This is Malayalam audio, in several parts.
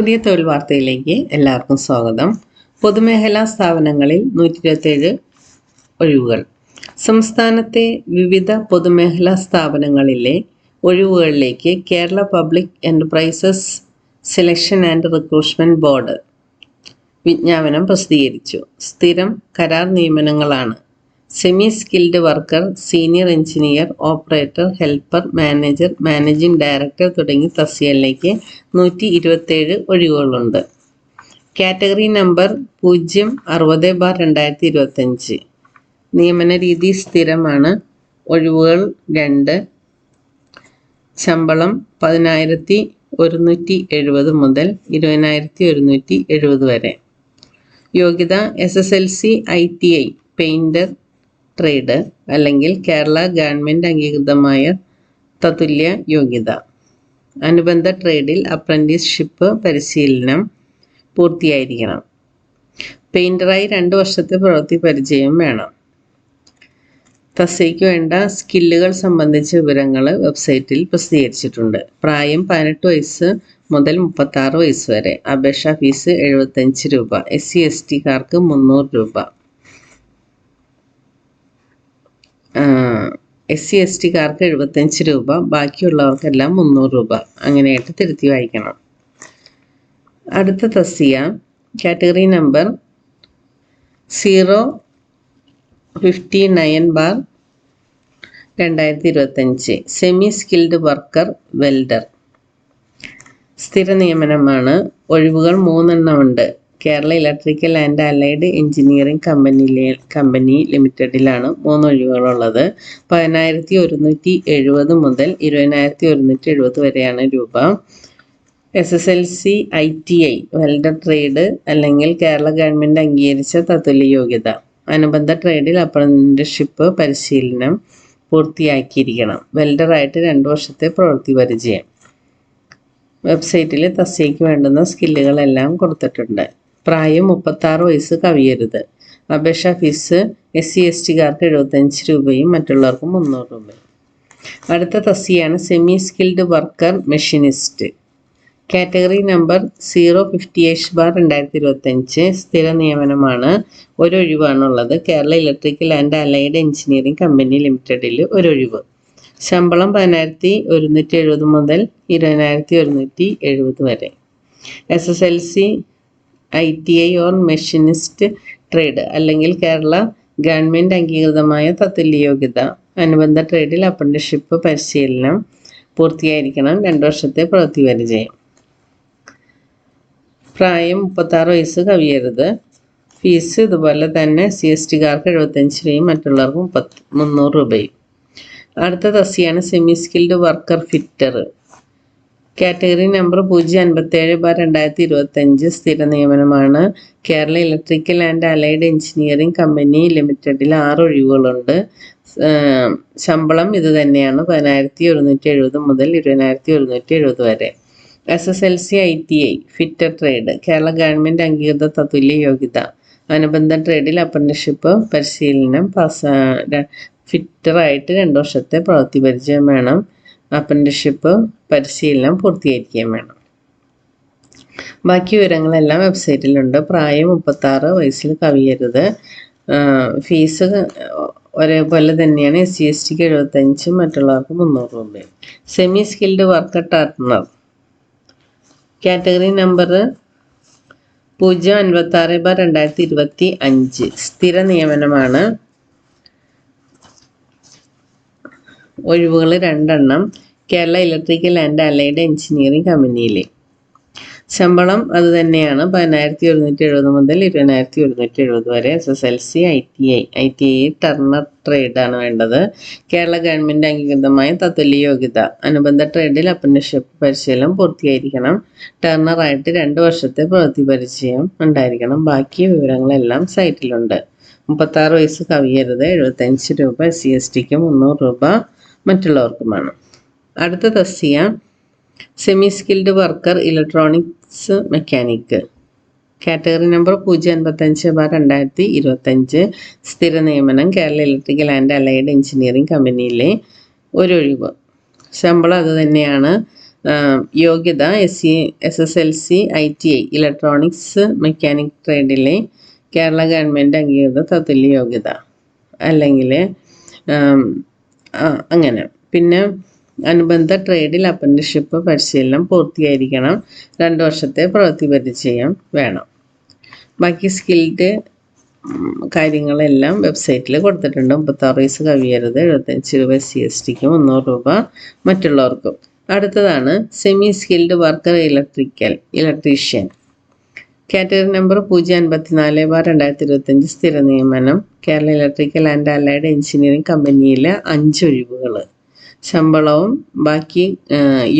പുതിയ തൊഴിൽ വാർത്തയിലേക്ക് എല്ലാവർക്കും സ്വാഗതം. പൊതുമേഖലാ സ്ഥാപനങ്ങളിൽ നൂറ്റി ഇരുപത്തേഴ് ഒഴിവുകൾ. സംസ്ഥാനത്തെ വിവിധ പൊതുമേഖലാ സ്ഥാപനങ്ങളിലെ ഒഴിവുകളിലേക്ക് Kerala public enterprises selection and recruitment board വിജ്ഞാപനം പ്രസിദ്ധീകരിച്ചു. സ്ഥിരം കരാർ നിയമനങ്ങളാണ് semi skilled worker senior engineer operator helper manager managing director തുടങ്ങി തസ്തികയിലേക്ക് നൂറ്റി ഇരുപത്തേഴ് ഒഴിവുകളുണ്ട്. കാറ്റഗറി നമ്പർ പൂജ്യം അറുപത് ബാർ രണ്ടായിരത്തി ഇരുപത്തഞ്ച് നിയമന രീതി സ്ഥിരമാണ്. ഒഴിവുകൾ രണ്ട്. ശമ്പളം പതിനായിരത്തി ഒരുന്നൂറ്റി എഴുപത് മുതൽ ഇരുപതിനായിരത്തി ഒരുന്നൂറ്റി എഴുപത് വരെ. യോഗ്യത S S L C I T I painter trade അല്ലെങ്കിൽ കേരള ഗവൺമെന്റ് അംഗീകൃതമായ തത്തുല്യ യോഗ്യത. അനുബന്ധ ട്രേഡിൽ അപ്രന്റീസ്ഷിപ്പ് പരിശീലനം പൂർത്തിയായിരിക്കണം. പെയിന്ററായി രണ്ട് വർഷത്തെ പ്രവൃത്തി പരിചയം വേണം. തസ്സയ്ക്ക് വേണ്ട സ്കില്ലുകൾ സംബന്ധിച്ച വിവരങ്ങൾ വെബ്സൈറ്റിൽ പ്രസിദ്ധീകരിച്ചിട്ടുണ്ട്. പ്രായം പതിനെട്ട് വയസ്സ് മുതൽ മുപ്പത്താറ് വയസ്സ് വരെ. അപേക്ഷാ ഫീസ് എഴുപത്തഞ്ച് രൂപ. എസ് സി എസ് ടിക്കാർക്ക് മുന്നൂറ് രൂപ. എസ് സി എസ് ടിക്കാർക്ക് എഴുപത്തഞ്ച് രൂപ ബാക്കിയുള്ളവർക്കെല്ലാം മുന്നൂറ് രൂപ. അങ്ങനെയായിട്ട് തിരുത്തി വായിക്കണം. അടുത്ത തസ്തിക category number zero fifty nine bar രണ്ടായിരത്തി ഇരുപത്തഞ്ച് സെമി സ്കിൽഡ് വർക്കർ വെൽഡർ. സ്ഥിര നിയമനമാണ്. ഒഴിവുകൾ മൂന്നെണ്ണമുണ്ട്. Kerala electrical and allied engineering കമ്പനിയിലെ കമ്പനി ലിമിറ്റഡിലാണ് മൂന്ന് ഒഴിവുകളുള്ളത്. പതിനായിരത്തി ഒരുന്നൂറ്റി എഴുപത് മുതൽ ഇരുപതിനായിരത്തി ഒരുന്നൂറ്റി എഴുപത് വരെയാണ് രൂപ. S S L C I T I welder trade അല്ലെങ്കിൽ കേരള ഗവൺമെന്റ് അംഗീകരിച്ച തത്തുല്യ യോഗ്യത. അനുബന്ധ ട്രേഡിൽ അപ്രന്റിഷിപ്പ് പരിശീലനം പൂർത്തിയാക്കിയിരിക്കണം. വെൽഡറായിട്ട് രണ്ട് വർഷത്തെ പ്രവൃത്തി പരിചയം. വെബ്സൈറ്റിൽ തസ്യയ്ക്ക് വേണ്ടുന്ന സ്കില്ലുകളെല്ലാം കൊടുത്തിട്ടുണ്ട്. പ്രായം മുപ്പത്താറ് വയസ്സ് കവിയരുത്. അപേക്ഷ ഫീസ് എസ് സി എസ് ടിക്കാർക്ക് എഴുപത്തഞ്ച് രൂപയും മറ്റുള്ളവർക്ക് മുന്നൂറ് രൂപയും. അടുത്ത തസ്സിയാണ് semi skilled worker machinist category number zero fifty H bar രണ്ടായിരത്തി ഇരുപത്തഞ്ച് സ്ഥിര നിയമനമാണ്. ഒരൊഴിവാണുള്ളത് Kerala electrical and allied engineering company ലിമിറ്റഡിൽ ഒരൊഴിവ് ശമ്പളം പതിനായിരത്തി ഒരുന്നൂറ്റി എഴുപത് മുതൽ ഇരുപതിനായിരത്തി ഒരുന്നൂറ്റി എഴുപത് വരെ. S S L C I T I or machinist trade അല്ലെങ്കിൽ കേരള ഗവൺമെന്റ് അംഗീകൃതമായ തത്തുല്യ യോഗ്യത അനുബന്ധ ട്രേഡിൽ അപ്രന്റിഷിപ്പ് പരിശീലനം പൂർത്തിയായിരിക്കണം. രണ്ട് വർഷത്തെ പ്രവൃത്തി പരിചയം. പ്രായം മുപ്പത്താറ് വയസ്സ് കവിയരുത്. ഫീസ് ഇതുപോലെ തന്നെ സി എസ് ടിക്കാർക്ക് എഴുപത്തഞ്ച് രൂപയും മറ്റുള്ളവർക്ക് മുപ്പത്തി മുന്നൂറ് രൂപയും. അടുത്ത തസ്തിയാണ് semi skilled worker fitter. Category number പൂജ്യം അൻപത്തേഴ് ബാർ രണ്ടായിരത്തി ഇരുപത്തഞ്ച് സ്ഥിര നിയമനമാണ്. Kerala electrical and allied engineering company ലിമിറ്റഡിൽ ആറ് ഒഴിവുകളുണ്ട്. ശമ്പളം ഇത് തന്നെയാണ് പതിനായിരത്തി ഒരുന്നൂറ്റി എഴുപത് മുതൽ ഇരുപതിനായിരത്തി ഒരുന്നൂറ്റി എഴുപത് വരെ. S S L C I T I fitter trade Kerala government അംഗീകൃത തത്തുല്യ യോഗ്യത അനുബന്ധ ട്രേഡിൽ അപ്രന്റിഷിപ്പ് പരിശീലനം പാസ് ഫിറ്ററായിട്ട് രണ്ട് വർഷത്തെ പ്രവൃത്തി പരിചയം വേണം. അപ്രന്റീസ്ഷിപ്പ് പരിശീലനം പൂർത്തീകരിക്കുകയും വേണം. ബാക്കി വിവരങ്ങളെല്ലാം വെബ്സൈറ്റിലുണ്ട് പ്രായം മുപ്പത്താറ് വയസ്സിൽ കവിയരുത്. ഫീസ് ഒരേപോലെ തന്നെയാണ് എസ് സി എസ് ടിക്ക് എഴുപത്തഞ്ച് മറ്റുള്ളവർക്ക് മുന്നൂറ് രൂപ semi skilled worker turner category number പൂജ്യം അൻപത്തി ആറ് ബാർ രണ്ടായിരത്തി ഇരുപത്തി അഞ്ച് സ്ഥിര നിയമനമാണ്. ഒഴിവുകൾ രണ്ടെണ്ണം Kerala electrical and allied engineering കമ്പനിയിൽ ശമ്പളം അത് തന്നെയാണ് പതിനായിരത്തി ഒരുന്നൂറ്റി എഴുപത് മുതൽ ഇരുപതിനായിരത്തി ഒരുന്നൂറ്റി എഴുപത് വരെ S S L C I T I I T I turner ട്രേഡാണ് വേണ്ടത്. കേരള ഗവൺമെന്റ് അംഗീകൃതമായ തത്തുല്യ യോഗ്യത അനുബന്ധ ട്രേഡിൽ അപ്രന്റീഷിപ്പ് പരിശീലനം പൂർത്തിയായിരിക്കണം. ടർണറായിട്ട് രണ്ട് വർഷത്തെ പ്രവൃത്തി പരിചയം ഉണ്ടായിരിക്കണം. ബാക്കി വിവരങ്ങളെല്ലാം സൈറ്റിലുണ്ട് മുപ്പത്താറ് വയസ്സ് കവിയരുത് എഴുപത്തഞ്ച് രൂപ എസ് സി എസ് ടിക്ക് മുന്നൂറ് രൂപ. മറ്റുള്ളവർക്കുമാണ്. അടുത്ത തസ്തിക semi skilled worker electronics mechanic category number പൂജ്യം അൻപത്തഞ്ച് ബാർ രണ്ടായിരത്തി ഇരുപത്തഞ്ച് സ്ഥിര നിയമനം Kerala electrical and allied engineering കമ്പനിയിലെ ഒരൊഴിവ്. ശമ്പളം അത് തന്നെയാണ്. യോഗ്യത S C S S L C I T I electronics mechanic ട്രേഡിലെ Kerala government അംഗീകൃത തത്തുല്യ യോഗ്യത. അല്ലെങ്കിൽ അങ്ങനെ. പിന്നെ അനുബന്ധ ട്രേഡിൽ അപ്രന്റിഷിപ്പ് പരിശീലനം പൂർത്തിയായിരിക്കണം. രണ്ട് വർഷത്തെ പ്രവൃത്തി പരിചയം വേണം. ബാക്കി സ്കിൽഡ് കാര്യങ്ങളെല്ലാം വെബ്സൈറ്റിൽ കൊടുത്തിട്ടുണ്ട്. മുപ്പത്താറ് വയസ്സ് കവിയരുത് എഴുപത്തഞ്ച് രൂപ സി എസ് ടിക്ക് മുന്നൂറ് രൂപ മറ്റുള്ളവർക്കും. അടുത്തതാണ് semi skilled worker electrical electrician category number പൂജ്യം അൻപത്തിനാല് ബാർ രണ്ടായിരത്തി ഇരുപത്തഞ്ച് സ്ഥിര നിയമനം. Kerala electrical and allied engineering കമ്പനിയിലെ അഞ്ച് ഒഴിവുകൾ ശമ്പളവും ബാക്കി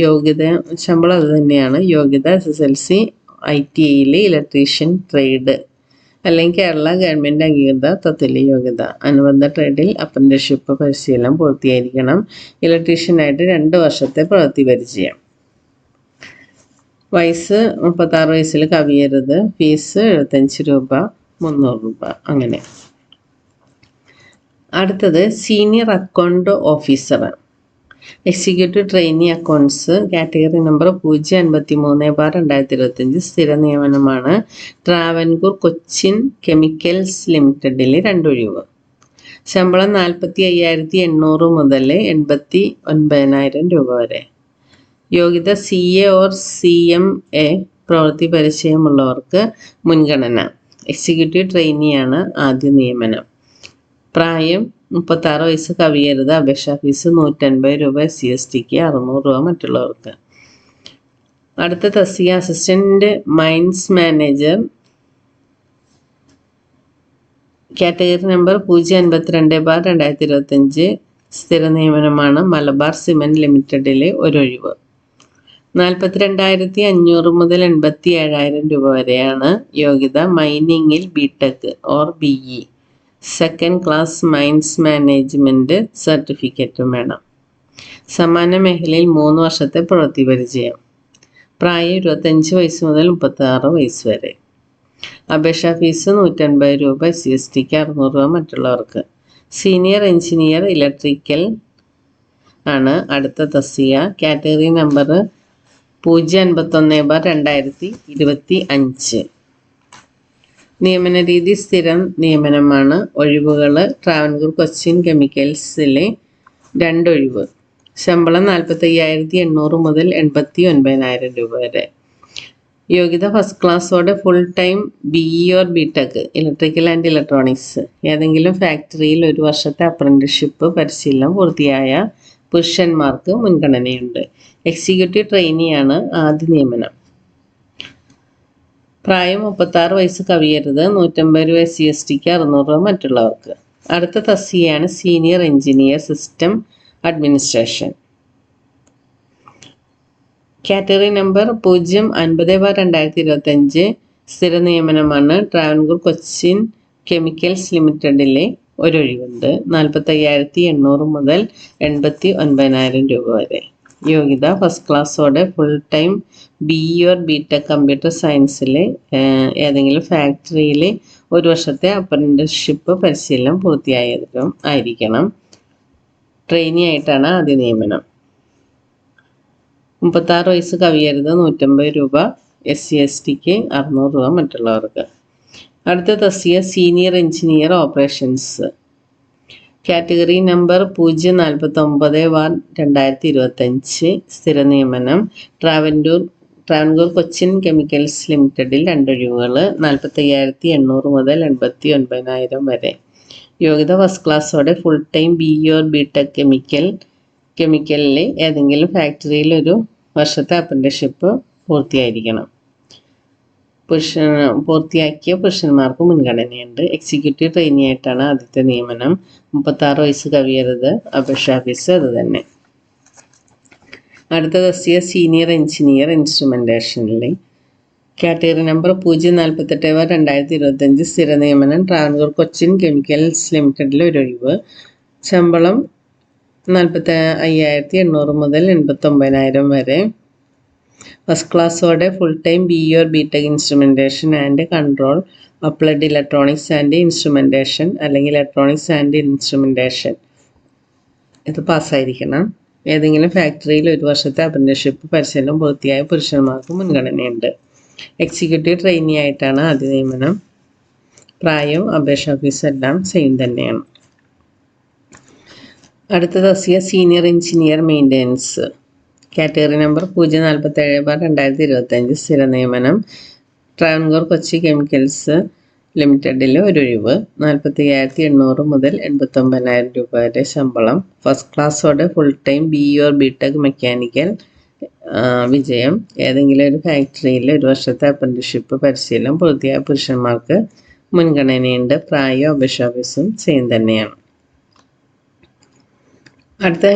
യോഗ്യത ശമ്പളം അത് തന്നെയാണ്. യോഗ്യത S S L C I T ഐയിലെ electrician trade. അല്ലെങ്കിൽ കേരള ഗവൺമെന്റ് അംഗീകൃത തത്തുല്യ യോഗ്യത. അനുബന്ധ ട്രേഡിൽ അപ്രന്റീഷിപ്പ് പരിശീലനം പൂർത്തിയായിരിക്കണം. ഇലക്ട്രീഷ്യനായിട്ട് രണ്ട് വർഷത്തെ പ്രവൃത്തി പരിചയം. വയസ്സ് മുപ്പത്താറ് വയസ്സിൽ കവിയരുത്. ഫീസ് എഴുപത്തഞ്ച് രൂപ മുന്നൂറ് രൂപ അങ്ങനെ. അടുത്തത് senior account officer executive trainee accounts category number പൂജ്യം അൻപത്തി മൂന്ന് ബാർ രണ്ടായിരത്തി ഇരുപത്തഞ്ച് സ്ഥിര നിയമനമാണ്. ട്രാവൻകൂർ കൊച്ചിൻ കെമിക്കൽസ് ലിമിറ്റഡിൽ രണ്ടൊഴിവ് ശമ്പളം നാൽപ്പത്തി അയ്യായിരത്തി എണ്ണൂറ് മുതൽ എൺപത്തി ഒൻപതിനായിരം രൂപ വരെ. യോഗ്യത C A or C M A പ്രവൃത്തി പരിചയമുള്ളവർക്ക് മുൻഗണന. എക്സിക്യൂട്ടീവ് ട്രെയിനിയാണ് ആദ്യ നിയമനം. പ്രായം മുപ്പത്താറ് വയസ്സ് കവിയരുത് അപേക്ഷാ ഫീസ് നൂറ്റൻപത് രൂപ സി എസ് ടിക്ക് അറുന്നൂറ് രൂപ മറ്റുള്ളവർക്ക്. അടുത്ത തസ്തിക assistant mines manager category number പൂജ്യം അൻപത്തിരണ്ട് ബാർ രണ്ടായിരത്തി ഇരുപത്തഞ്ച് സ്ഥിര നിയമനമാണ് മലബാർ സിമെന്റ് ലിമിറ്റഡിലെ ഒരൊഴിവ് നാൽപ്പത്തിരണ്ടായിരത്തി അഞ്ഞൂറ് മുതൽ എൺപത്തി ഏഴായിരം രൂപ വരെയാണ് യോഗ്യത മൈനിങ്ങിൽ B tech or B E second class mines management സർട്ടിഫിക്കറ്റും വേണം. സമാന മേഖലയിൽ മൂന്ന് വർഷത്തെ പ്രവൃത്തി പരിചയം. പ്രായം ഇരുപത്തഞ്ച് വയസ്സ് മുതൽ മുപ്പത്താറ് വയസ്സ് വരെ. അപേക്ഷാ ഫീസ് നൂറ്റൻപത് രൂപ സി എസ് ടിക്ക് അറുന്നൂറ് രൂപ മറ്റുള്ളവർക്ക്. സീനിയർ എഞ്ചിനീയർ ഇലക്ട്രിക്കൽ ആണ് അടുത്ത തസ്തിക. കാറ്റഗറി നമ്പർ പൂജ്യം അൻപത്തൊന്ന് ബാർ രണ്ടായിരത്തി ഇരുപത്തി അഞ്ച്. നിയമന രീതി സ്ഥിരം നിയമനമാണ്. ഒഴിവുകൾ ട്രാവൻകൂർ കൊച്ചിൻ കെമിക്കൽസിലെ രണ്ടൊഴിവ്. ശമ്പളം നാൽപ്പത്തി അയ്യായിരത്തി എണ്ണൂറ് മുതൽ എൺപത്തി ഒൻപതിനായിരം രൂപ വരെ. യോഗ്യത first ക്ലാസ്സോടെ full time B E or B tech electrical and electronics ഏതെങ്കിലും ഫാക്ടറിയിൽ ഒരു വർഷത്തെ അപ്രന്റിഷിപ്പ് പരിശീലനം പൂർത്തിയായ പുരുഷന്മാർക്ക് മുൻഗണനയുണ്ട്. എക്സിക്യൂട്ടീവ് ട്രെയിനിയാണ് ആദ്യ നിയമനം. പ്രായം മുപ്പത്താറ് വയസ്സ് കവിയരുത്. നൂറ്റമ്പത് രൂപ സി എസ് ടിക്ക് അറുന്നൂറ് രൂപ മറ്റുള്ളവർക്ക്. അടുത്ത തസ്തികയാണ് senior engineer system administration category number പൂജ്യം അൻപത് ബാർ രണ്ടായിരത്തി ഇരുപത്തഞ്ച് സ്ഥിര നിയമനമാണ് ട്രാവൻകൂർ കൊച്ചിൻ കെമിക്കൽസ് ലിമിറ്റഡിലെ ഒരൊഴിവുണ്ട്. നാൽപ്പത്തയ്യായിരത്തി എണ്ണൂറ് മുതൽ എൺപത്തി ഒൻപതിനായിരം രൂപ വരെ. യോഗ്യത first ക്ലാസ്സോടെ full time B or B tech computer സയൻസിൽ ഏതെങ്കിലും ഫാക്ടറിയിൽ ഒരു വർഷത്തെ അപ്രന്റിസ്ഷിപ്പ് പരിശീലനം പൂർത്തിയായതും ആയിരിക്കണം. ട്രെയിനി ആയിട്ടാണ് ആദ്യ നിയമനം. മുപ്പത്താറ് വയസ്സ് കവിയരുത് നൂറ്റമ്പത് രൂപ എസ് സി എസ് ടിക്ക് അറുന്നൂറ് രൂപ മറ്റുള്ളവർക്ക്. അടുത്ത തസ്തിക senior engineer operations category number പൂജ്യം നാൽപ്പത്തൊമ്പത് വൺ രണ്ടായിരത്തി ഇരുപത്തഞ്ച് സ്ഥിര നിയമനം. ട്രാവൻഡൂർ ട്രാവൻകൂർ കൊച്ചിൻ കെമിക്കൽസ് ലിമിറ്റഡിൽ രണ്ടൊഴിവുകൾ. നാൽപ്പത്തയ്യായിരത്തി എണ്ണൂറ് മുതൽ എൺപത്തി ഒൻപതിനായിരം വരെ. യോഗ്യത first ക്ലാസ്സോടെ full time B or B tech chemical കെമിക്കലിലെ ഏതെങ്കിലും ഫാക്ടറിയിൽ ഒരു വർഷത്തെ അപ്രന്റീസ്ഷിപ്പ് പൂർത്തിയായിരിക്കണം. പുരുഷ പൂർത്തിയാക്കിയ പുരുഷന്മാർക്ക് മുൻഗണനയുണ്ട്. എക്സിക്യൂട്ടീവ് ട്രെയിനി ആയിട്ടാണ് ആദ്യത്തെ നിയമനം. മുപ്പത്താറ് വയസ്സ് കവിയരുത്. അപേക്ഷ ഫീസ് അത് തന്നെ. അടുത്ത തസ്തിക സീനിയർ എഞ്ചിനീയർ ഇൻസ്ട്രുമെന്റേഷനിൽ കാറ്റഗറി നമ്പർ പൂജ്യം നാൽപ്പത്തെട്ട് ബാർ രണ്ടായിരത്തി ഇരുപത്തഞ്ച് സ്ഥിര നിയമനം. ട്രാവൻകൂർ കൊച്ചിൻ കെമിക്കൽസ് ലിമിറ്റഡിലെ ഒരു ഒഴിവ്. ശമ്പളം നാൽപ്പത്തി അയ്യായിരത്തി എണ്ണൂറ് മുതൽ എൺപത്തൊമ്പതിനായിരം വരെ. First ക്ലാസ്സോടെ full time B or B tech instrumentation and control applied electronics and instrumentation അല്ലെങ്കിൽ ഇലക്ട്രോണിക്സ് ആൻഡ് ഇൻസ്ട്രുമെന്റേഷൻ ഇത് പാസ്സായിരിക്കണം ഏതെങ്കിലും ഫാക്ടറിയിൽ ഒരു വർഷത്തെ അപ്രന്റീഷിപ്പ് പരിശീലനം പൂർത്തിയായ പുരുഷന്മാർക്ക് മുൻഗണനയുണ്ട്. എക്സിക്യൂട്ടീവ് ട്രെയിനി ആയിട്ടാണ് ആദ്യ നിയമനം. പ്രായവും അപേക്ഷ ഫീസും എല്ലാം സെയിം തന്നെയാണ്. അടുത്ത തസ്യ senior engineer maintenance category number പൂജ്യം നാൽപ്പത്തേഴ് ബാർ രണ്ടായിരത്തി ഇരുപത്തഞ്ച് സ്ഥിര നിയമനം. ട്രാവൻകൂർ കൊച്ചി കെമിക്കൽസ് ലിമിറ്റഡിൽ ഒരു ഒഴിവ്. നാൽപ്പത്തി അയ്യായിരത്തി എണ്ണൂറ് മുതൽ എൺപത്തൊമ്പതിനായിരം രൂപ വരെ ശമ്പളം. First ക്ലാസ്സോടെ full time B or B tech mechanical വിജയം. ഏതെങ്കിലും ഒരു ഫാക്ടറിയിൽ ഒരു വർഷത്തെ അപ്രന്റിഷിപ്പ് പരിശീലനം പൂർത്തിയായ പുരുഷന്മാർക്ക് മുൻഗണനയുണ്ട്. പ്രായവും അപേക്ഷാഫീസും സെയിം തന്നെയാണ്. അടുത്ത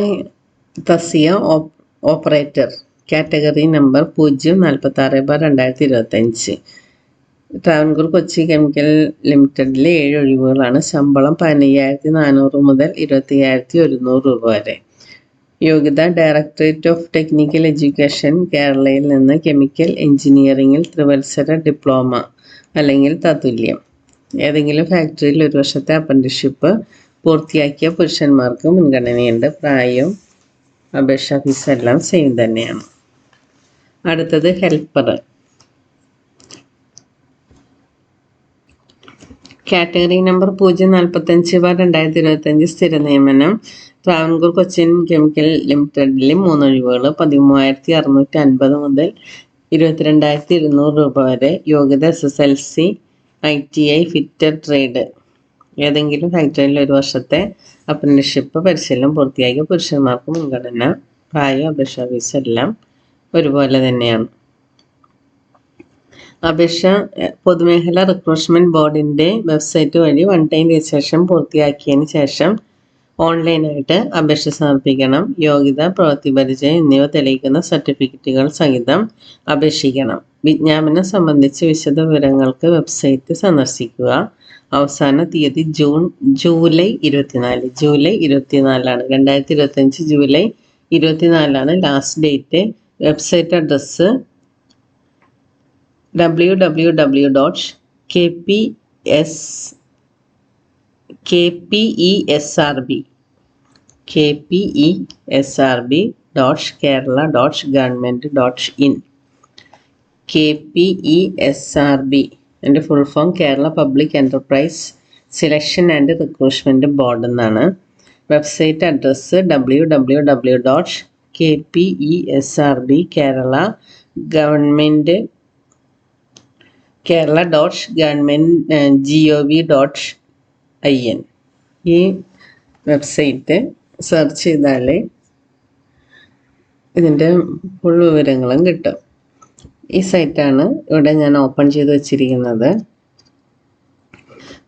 തസിയ ഓപ്പറേറ്റർ. കാറ്റഗറി നമ്പർ പൂജ്യം നാൽപ്പത്തി ആറ് ബാർ രണ്ടായിരത്തി ഇരുപത്തഞ്ച് ട്രാവൻകൂർ കൊച്ചി കെമിക്കൽ ലിമിറ്റഡിലെ ഏഴ് ഒഴിവുകളാണ്. ശമ്പളം പതിനയ്യായിരത്തി നാനൂറ് മുതൽ ഇരുപത്തി അയ്യായിരത്തി ഒരുന്നൂറ് രൂപ വരെ. യോഗ്യത ഡയറക്ടറേറ്റ് ഓഫ് ടെക്നിക്കൽ എഡ്യൂക്കേഷൻ കേരളയിൽ നിന്ന് കെമിക്കൽ എഞ്ചിനീയറിംഗിൽ ത്രിവത്സര ഡിപ്ലോമ അല്ലെങ്കിൽ തത്തുല്യം. ഏതെങ്കിലും ഫാക്ടറിയിൽ ഒരു വർഷത്തെ അപ്രന്റിഷിപ്പ് പൂർത്തിയാക്കിയ പുരുഷന്മാർക്ക് മുൻഗണനയുണ്ട്. പ്രായവും അപേക്ഷാ ഫീസ് എല്ലാം സെയിം തന്നെയാണ്. അടുത്തത് ഹെൽപ്പർ കാറ്റഗറി നമ്പർ പൂജ്യം നാൽപ്പത്തഞ്ച് ബാർ രണ്ടായിരത്തി ഇരുപത്തഞ്ച് സ്ഥിര നിയമനം. ട്രാവൻകൂർ കൊച്ചിൻ കെമിക്കൽ ലിമിറ്റഡിലെ മൂന്നൊഴിവുകൾ പതിമൂവായിരത്തി അറുന്നൂറ്റി അൻപത് മുതൽ ഇരുപത്തിരണ്ടായിരത്തി ഇരുന്നൂറ് രൂപ വരെ. യോഗ്യത S S L C I T I fitter trade ഏതെങ്കിലും ഫാക്ടറിയിൽ ഒരു വർഷത്തെ അപ്രന്റീസ്ഷിപ്പ് പരിശീലനം പൂർത്തിയാക്കിയ പുരുഷന്മാർക്ക് മുൻഗണന പ്രായ അപേക്ഷ ഫീസ് എല്ലാം ഒരുപോലെ തന്നെയാണ്. അപേക്ഷ പൊതുമേഖല റിക്രൂട്ട്മെന്റ് ബോർഡിന്റെ വെബ്സൈറ്റ് വഴി വൺ ടൈം രജിസ്ട്രേഷൻ പൂർത്തിയാക്കിയതിന് ശേഷം ഓൺലൈനായിട്ട് അപേക്ഷ സമർപ്പിക്കണം. യോഗ്യത പ്രവൃത്തി പരിചയം എന്നിവ തെളിയിക്കുന്ന സർട്ടിഫിക്കറ്റുകൾ സഹിതം അപേക്ഷിക്കണം. വിജ്ഞാപനം സംബന്ധിച്ച് വിശദ വിവരങ്ങൾക്ക് വെബ്സൈറ്റ് സന്ദർശിക്കുക. അവസാന തീയതി ജൂൺ ജൂലൈ ഇരുപത്തിനാല്. ജൂലൈ ഇരുപത്തിനാലാണ്. രണ്ടായിരത്തി ഇരുപത്തഞ്ച് July ഇരുപത്തിനാലാണ് last date website address W W W dot K P S K P E S R B K P E S R B dot Kerala dot government dot in K P E S R B എന്റെ full form Kerala public enterprise selection and recruitment board എന്നാണ്. Website address W W W dot K P E S R B Kerala government Kerala dot government G O V dot I N ഈ വെബ്സൈറ്റ് സെർച്ച് ചെയ്താൽ ഇതിന്റെ ഫുൾ വിവരങ്ങളും കിട്ടും. ഈ സൈറ്റാണ് ഇവിടെ ഞാൻ ഓപ്പൺ ചെയ്ത് വെച്ചിരിക്കുന്നത്.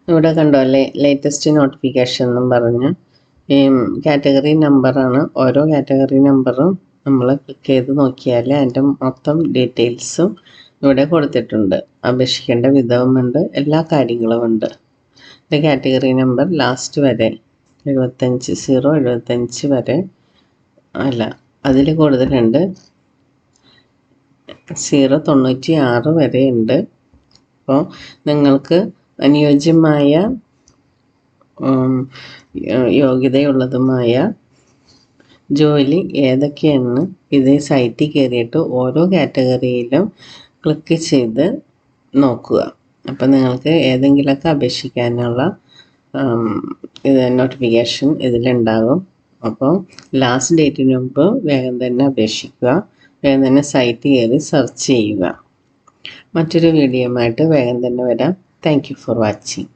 ഇവിടെ കണ്ടോ അല്ലേ ലേറ്റസ്റ്റ് നോട്ടിഫിക്കേഷൻ എന്നും പറഞ്ഞ് ഈ കാറ്റഗറി നമ്പറാണ് ഓരോ കാറ്റഗറി നമ്പറും നമ്മൾ ക്ലിക്ക് ചെയ്ത് നോക്കിയാൽ അതിന്റെ മൊത്തം ഡീറ്റെയിൽസും ഇവിടെ കൊടുത്തിട്ടുണ്ട്. അപേക്ഷിക്കേണ്ട വിധവുമുണ്ട് എല്ലാ കാര്യങ്ങളും ഉണ്ട്. എന്റെ കാറ്റഗറി നമ്പർ ലാസ്റ്റ് വരെ എഴുപത്തഞ്ച് സീറോ എഴുപത്തഞ്ച് വരെ അല്ല അതിൽ കൂടുതലുണ്ട്. സീറോ തൊണ്ണൂറ്റി ആറ് വരെ ഉണ്ട് അപ്പോൾ നിങ്ങൾക്ക് അനുയോജ്യമായ യോഗ്യതയുള്ളതുമായ ജോലി ഏതൊക്കെയെന്ന് ഇതേ സൈറ്റിൽ കയറിയിട്ട് ഓരോ കാറ്റഗറിയിലും ക്ലിക്ക് ചെയ്ത് നോക്കുക. അപ്പം നിങ്ങൾക്ക് ഏതെങ്കിലുമൊക്കെ അപേക്ഷിക്കാനുള്ള ഇത് നോട്ടിഫിക്കേഷൻ ഇതിലുണ്ടാകും. അപ്പോൾ ലാസ്റ്റ് ഡേറ്റിന് മുമ്പ് വേഗം തന്നെ അപേക്ഷിക്കുക. വേഗം തന്നെ സൈറ്റ് കയറി സെർച്ച് ചെയ്യുക. മറ്റൊരു വീഡിയോ ആയിട്ട് വേഗം തന്നെ വരാം. Thank for watching